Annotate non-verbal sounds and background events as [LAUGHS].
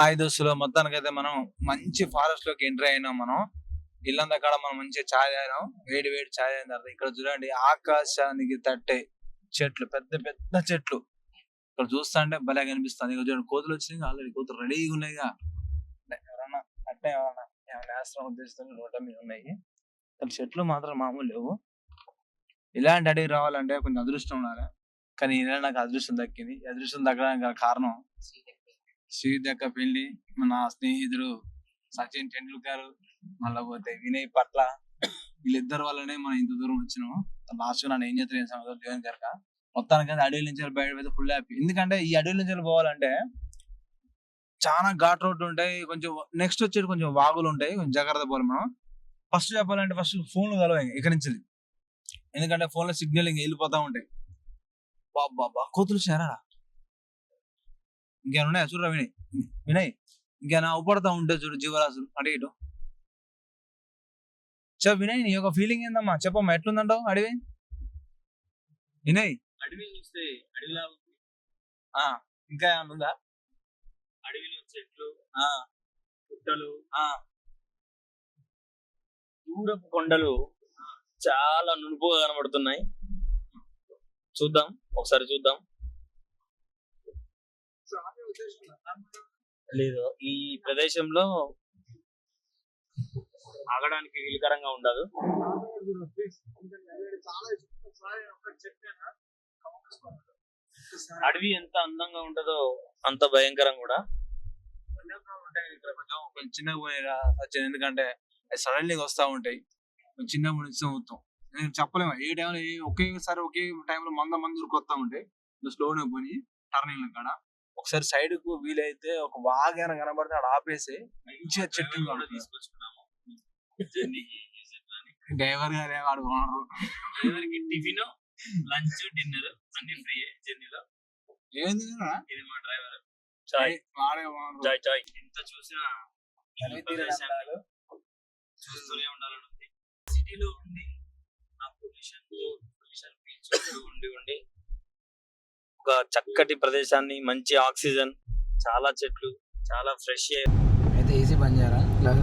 ఆ దోస్తులు మొత్తానికైతే మనం మంచి ఫారెస్ట్లోకి ఎంట్రీ అయినాం మనం. ఇల్లంతా కాడ మనం మంచిగా ఛాయ్ అయినాం వేడి వేడి ఛాయ్ అయిన తర్వాత ఇక్కడ చూడండి ఆకాశానికి తట్టే చెట్లు పెద్ద పెద్ద చెట్లు. ఇక్కడ చూస్తా అంటే భలే కనిపిస్తుంది. ఇక్కడ చూడండి కోతులు వచ్చినాయి ఆల్రెడీ కోతులు రెడీగా ఉన్నాయి ఎవరన్నా అట్నే ఎవరన్నా ఏమైనా ఆశ్రమం ఉద్దేశంతో రోడ్ల మీద ఉన్నాయి. ఇక్కడ చెట్లు మాత్రం మామూలు లేవు. ఇలాంటి అడవి రావాలంటే కొంచెం అదృష్టం ఉండాలి. కానీ ఇలా నాకు అదృష్టం దక్కింది. అదృష్టం దక్కడానికి కారణం కారణం శ్రీదక్క పెళ్ళి మన స్నేహితుడు సచిన్ టెండూల్కర్ మళ్ళీ పోతే వినయ్ పట్ల వీళ్ళిద్దరు వల్లనే మనం ఇంత దూరం వచ్చినాము. లాస్ట్ నన్ను ఏం చేస్తారు ఏం సంగతి కనుక. మొత్తానికి అడవి నుంచి బయట అయితే ఫుల్ హ్యాపీ ఎందుకంటే ఈ అడవి నుంచి పోవాలంటే చాలా ఘాట్ రోడ్లు ఉంటాయి. కొంచెం నెక్స్ట్ వచ్చేది కొంచెం వాగులు ఉంటాయి. కొంచెం జాగ్రత్త పోవాలి మనం. ఫస్ట్ చెప్పాలంటే ఫస్ట్ ఫోన్లు కలవాయి ఇక్కడి నుంచి. ఎందుకంటే ఫోన్లో సిగ్నల్ ఇంకా వెళ్ళిపోతా ఉంటాయి. బాబా కోతులు వచ్చారా? ఇంకేమైనా ఉన్నాయా? చూడరా వినయ్. వినయ్ ఇంకేమైనా అవపడతా ఉంటే చూడు జీవరాశులు. అటు ఇటు. చెప్ప వినయ్ నీ యొక్క ఫీలింగ్ ఏందమ్మా? చెప్పమ్మా ఎట్లుందంటావు? అడివి? వినయ్. అడవి చూస్తే అడవిలా ఉంది. ఆ ఇంకా ఉందా? అడవిలో చెట్లు ఆ. పుట్టలు ఆ. దూరపు కొండలు చాలా నునుపుగా కనబడుతున్నాయి. చూద్దాం ఒకసారి చూద్దాం. లేదు ఈ ప్రదేశంలో ఆగడానికి వీలుకరంగా ఉండదు. అడవి ఎంత అందంగా ఉంటుందో అంత భయంకరం కూడా. కొంచెం చిన్నగా పోయిరా సచ్చింది ఎందుకంటే సడన్లీ వస్తా ఉంటాయి. కొంచెం చిన్నగా మునిగిస్తూ మొత్తం. నేను చెప్పలేము. ఏ టైంలో ఒకేసారి ఒకే టైంలో మంద మంది వస్తా ఉంటాయి. స్లోనే పోయి టర్నింగ్ కాడ? ఒకసారి సైడ్కు వీలైతే ఒక వాగైనా కనబడితే అక్కడ ఆపేసి మంచిగా చెట్టు తీసుకొచ్చుకున్నాము. [LAUGHS] డ్రైవర్ గారే వాడు ఓనరు ఎవరికి టిఫిన్ లంచ్ డిన్నర్ అన్ని ఫ్రీ జర్నీలో. ఏంది ఇది మా డ్రైవర్. చాయ్. వాడే ఓనరు చాయ్ చాయ్. ఎంత చూసినా. చూస్తూనే ఉండాలని ఉంది సిటీలో ఉండి ఆ పొల్యూషన్ పొల్యూషన్ చక్కటి ప్రదేశాన్ని మంచి ఆక్సిజన్ చాలా చెట్లు చాలా ఫ్రెష్ ఎయిర్. అయితే ఏసీ బంద్